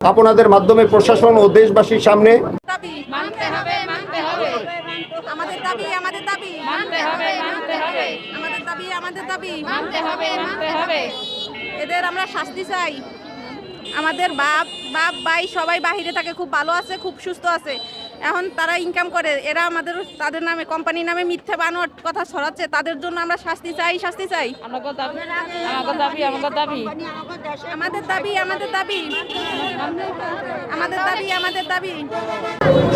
আপনাদের মাধ্যমে প্রশাসন ও দেশবাসীর সামনে দাবি মানতে হবে মানতে হবে। আমাদের দাবি আমাদের দাবি। মানতে হবে মানতে হবে। আমাদের দাবি আমাদের দাবি। মানতে হবে মানতে হবে। এদের আমরা শাস্তি চাই। আমাদের বাপ বাপ ভাই সবাই বাহিরে থাকে খুব ভালো আছে খুব সুস্থ আছে। এখন তারা ইনকাম করে এরা আমাদের তাদের নামে কোম্পানির নামে মিথ্যা বানোয়াট কথা ছড়াচ্ছে তাদের জন্য আমরা শাস্তি চাই শাস্তি চাই। দাবি দাবি দাবি। আমাদের দাবি আমাদের দাবি। আমাদের দাবি আমাদের দাবি।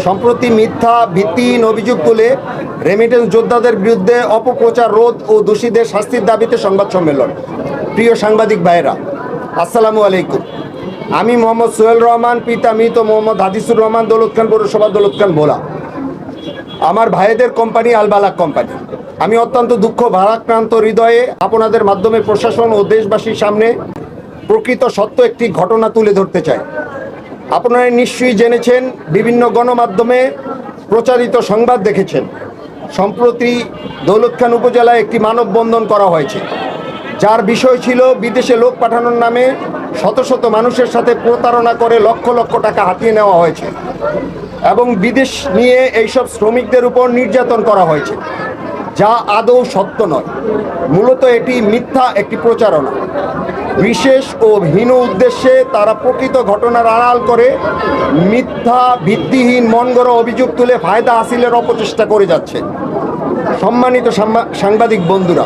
সম্প্রতি মিথ্যা ভিত্তিহীন অভিযোগ তুলে রেমিটেন্স যোদ্ধাদের বিরুদ্ধে অপপ্রচার রোধ ও দোষীদের শাস্তির দাবিতে সংবাদ সম্মেলন। প্রিয় সাংবাদিক ভাইয়েরা আসসালামু আলাইকুম। আমি মোহাম্মদ সোহেল রহমান, পিতা মৃত মোহাম্মদ হাদিসুর রহমান, দৌলত খান পৌরসভা দৌলত খান ভোলা। আমার ভাইদের কোম্পানি আলবালাক কোম্পানি। আমি অত্যন্ত দুঃখ, ভারাক্রান্ত হৃদয়ে আপনাদের মাধ্যমে প্রশাসন ও দেশবাসীর সামনে প্রকৃত সত্য একটি ঘটনা তুলে ধরতে চাই। আপনারা নিশ্চয়ই জেনেছেন, বিভিন্ন গণমাধ্যমে প্রচারিত সংবাদ দেখেছেন। সম্প্রতি দৌলতখান উপজেলায় একটি মানববন্ধন করা হয়েছে। যার বিষয় ছিল বিদেশে লোক পাঠানোর নামে শত শত মানুষের সাথে প্রতারণা করে লক্ষ লক্ষ টাকা হাতিয়ে নেওয়া হয়েছে। এবং বিদেশ নিয়ে এইসব শ্রমিকদের উপর নির্যাতন করা হয়েছে, যা আদৌ সত্য নয়। মূলত এটি মিথ্যা একটি প্রচারণা। বিশেষ ও হীন উদ্দেশ্যে তারা প্রকৃত ঘটনার আড়াল করে মিথ্যা, ভিত্তিহীন, মনগড়া অভিযোগ তুলে ফায়দা হাসিলের অপচেষ্টা করে যাচ্ছে। সম্মানিত সাংবাদিক বন্ধুরা,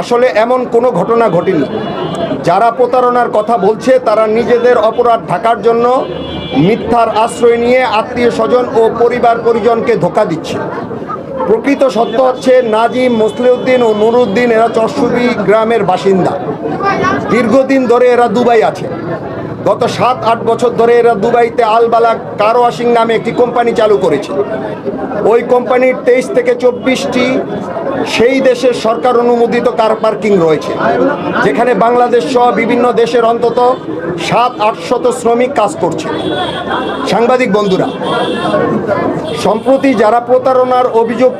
আসলে এমন কোনো ঘটনা ঘটেনি। যারা প্রতারণার কথা বলছে, তারা নিজেদের অপরাধ ঢাকার জন্য মিথ্যার আশ্রয় নিয়ে আত্মীয় স্বজন ও পরিবার পরিজনকে ধোকা দিচ্ছে। প্রকৃত সত্য হচ্ছে, নাজিম, মুসলিউদ্দিন ও নুরুদ্দিন এরা চরসুবি গ্রামের বাসিন্দা। দীর্ঘদিন ধরে এরা দুবাই আছে। গত সাত, আট বছর ধরে এরা দুবাইতে আলবালা কার ওয়াশিং নামে একটি কোম্পানি চালু করেছে। ওই কোম্পানির তেইশ থেকে চব্বিশটি সেই দেশের সরকার অনুমোদিত কার পার্কিং রয়েছে, যেখানে বাংলাদেশ সহ বিভিন্ন দেশের অন্তত সাত আটশত শ্রমিক কাজ করছে। সাংবাদিক বন্ধুরা, সম্প্রতি যারা প্রতারণার অভিযোগ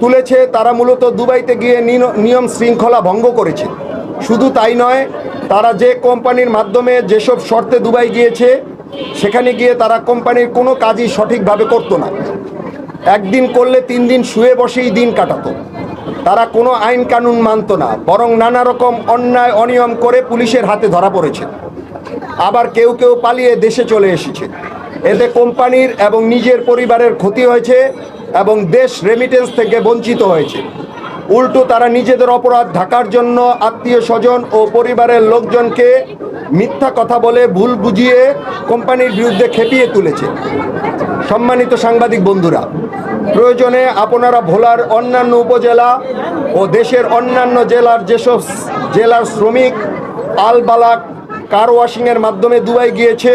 তুলেছে, তারা মূলত দুবাইতে গিয়ে নিয়ম শৃঙ্খলা ভঙ্গ করেছে। শুধু তাই নয় তারা যে কোম্পানির মাধ্যমে যেসব শর্তে দুবাই গিয়েছে, সেখানে গিয়ে তারা কোম্পানির কোনো কাজই সঠিকভাবে করতো না। একদিন করলে তিন দিন শুয়ে বসেই দিন কাটাতো। তারা কোনো আইন কানুন মানতো না, বরং নানা রকম অন্যায় অনিয়ম করে পুলিশের হাতে ধরা পড়েছে। আবার কেউ কেউ পালিয়ে দেশে চলে এসেছে। এতে কোম্পানির এবং নিজের পরিবারের ক্ষতি হয়েছে এবং দেশ রেমিটেন্স থেকে বঞ্চিত হয়েছে। উল্টো তারা নিজেদের অপরাধ ঢাকার জন্য আত্মীয় স্বজন ও পরিবারের লোকজনকে মিথ্যা কথা বলে ভুল বুঝিয়ে কোম্পানির বিরুদ্ধে খেপিয়ে তুলেছে। সম্মানিত সাংবাদিক বন্ধুরা, প্রয়োজনে আপনারা ভোলার অন্যান্য উপজেলা ও দেশের অন্যান্য জেলার যেসব জেলার শ্রমিক, আলবালাক, কার ওয়াশিংয়ের মাধ্যমে দুবাই গিয়েছে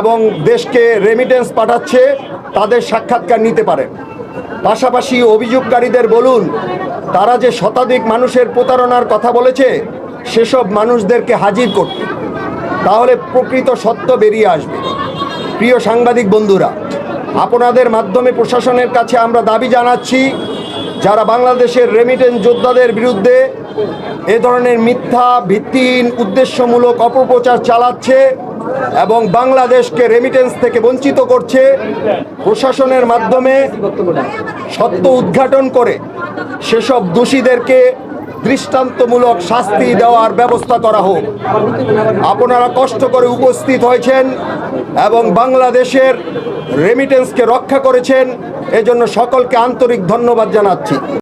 এবং দেশকে রেমিটেন্স পাঠাচ্ছে, তাদের সাক্ষাৎকার নিতে পারেন। পাশাপাশি অভিযোগকারীদের বলুন তারা যে শতাধিক মানুষের প্রতারণার কথা বলেছে, সেসব মানুষদেরকে হাজির করতে। তাহলে প্রকৃত সত্য বেরিয়ে আসবে। প্রিয় সাংবাদিক বন্ধুরা, আপনাদের মাধ্যমে প্রশাসনের কাছে আমরা দাবি জানাচ্ছি যারা বাংলাদেশের রেমিটেন্স যোদ্ধাদের বিরুদ্ধে এ ধরনের মিথ্যা ভিত্তিহীন উদ্দেশ্যমূলক অপপ্রচার চালাচ্ছে এবং বাংলাদেশকে রেমিটেন্স থেকে বঞ্চিত করছে, প্রশাসনের মাধ্যমে সত্য উদ্ঘাটন করে সেসব দোষীদেরকে দৃষ্টান্তমূলক শাস্তি দেওয়ার ব্যবস্থা করা হোক। আপনারা কষ্ট করে উপস্থিত হয়েছেন এবং বাংলাদেশের রেমিটেন্সকে রক্ষা করেছেন। এজন্য সকলকে আন্তরিক ধন্যবাদ জানাচ্ছি।